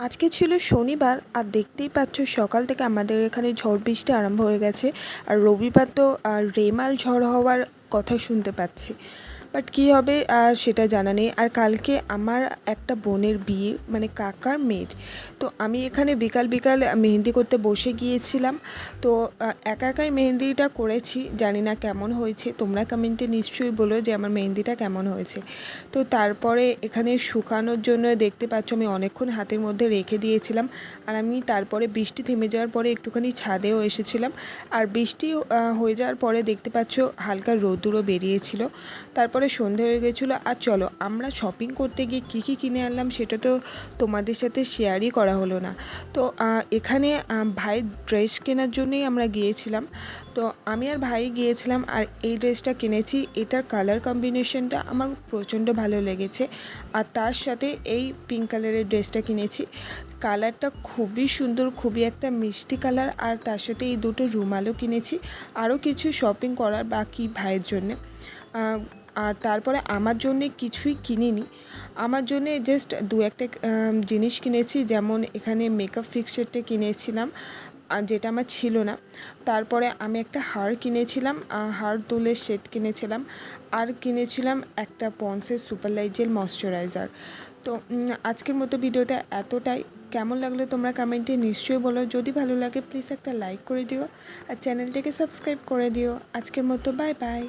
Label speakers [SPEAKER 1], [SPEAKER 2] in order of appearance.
[SPEAKER 1] আজকে ছিল শনিবার আর দেখতেই পাচ্ছ সকাল থেকে আমাদের এখানে ঝড় বৃষ্টি আরম্ভ হয়ে গেছে। আর রবিবার তো রেমাল ঝড় হওয়ার কথা শুনতে পাচ্ছি। বাট কী হবে সেটা জানা নেই। আর কালকে আমার একটা বোনের বিয়ে মানে কাকার মেয়ের। তো আমি এখানে বিকাল বিকাল মেহেন্দি করতে বসে গিয়েছিলাম। তো একা একাই মেহেন্দিটা করেছি। জানি না কেমন হয়েছে। তোমরা কমেন্টে নিশ্চয়ই বলো যে আমার মেহেন্দিটা কেমন হয়েছে। তো তারপরে এখানে শুকানোর জন্য দেখতে পাচ্ছ আমি অনেকক্ষণ হাতের মধ্যে রেখে দিয়েছিলাম। আর আমি তারপরে বৃষ্টি থেমে যাওয়ার পরে একটুখানি ছাদেও এসেছিলাম। আর বৃষ্টি হয়ে যাওয়ার পরে দেখতে পাচ্ছ হালকা রোদ্দুরও বেরিয়েছিল। তারপরে সন্ধে হয়ে গেছিল, আর চলো, আমরা শপিং করতে গিয়ে কী কী কিনে আনলাম সেটা তো তোমাদের সাথে শেয়ারই করা হলো না। তো এখানে ভাইয়ের ড্রেস কেনার জন্যই আমরা গিয়েছিলাম। তো, আমি আর ভাই গিয়েছিলাম আর এই ড্রেসটা কিনেছি। এটার কালার কম্বিনেশনটা আমার প্রচণ্ড ভালো লেগেছে। আর তার সাথে এই পিঙ্ক কালারের ড্রেসটা কিনেছি। কালারটা খুবই সুন্দর, খুবই একটা মিষ্টি কালার আর তার সাথে এই দুটো রুমালও কিনেছি। আরও কিছু শপিং করার বাকি ভাইয়ের জন্যে। আর তারপরে আমার জন্যে কিছুই কিনিনি। আমার জন্যে জাস্ট দু একটা জিনিস কিনেছি, যেমন এখানে মেকআপ ফিক্সারটা কিনেছিলাম যেটা আমার ছিল না। তারপরে আমি একটা হার কিনেছিলাম হার দুলের সেট কিনেছিলাম, আর কিনেছিলাম একটা পন্সের সুপার লাইট ময়শ্চারাইজার তো আজকের মতো ভিডিওটা এতটাই। কেমন লাগল তোমরা কমেন্টে নিশ্চয়ই বলো। যদি ভালো লাগে প্লিজ একটা লাইক করে দিও। আর চ্যানেলটাকে সাবস্ক্রাইব করে দিও। আজকের মতো বাই বাই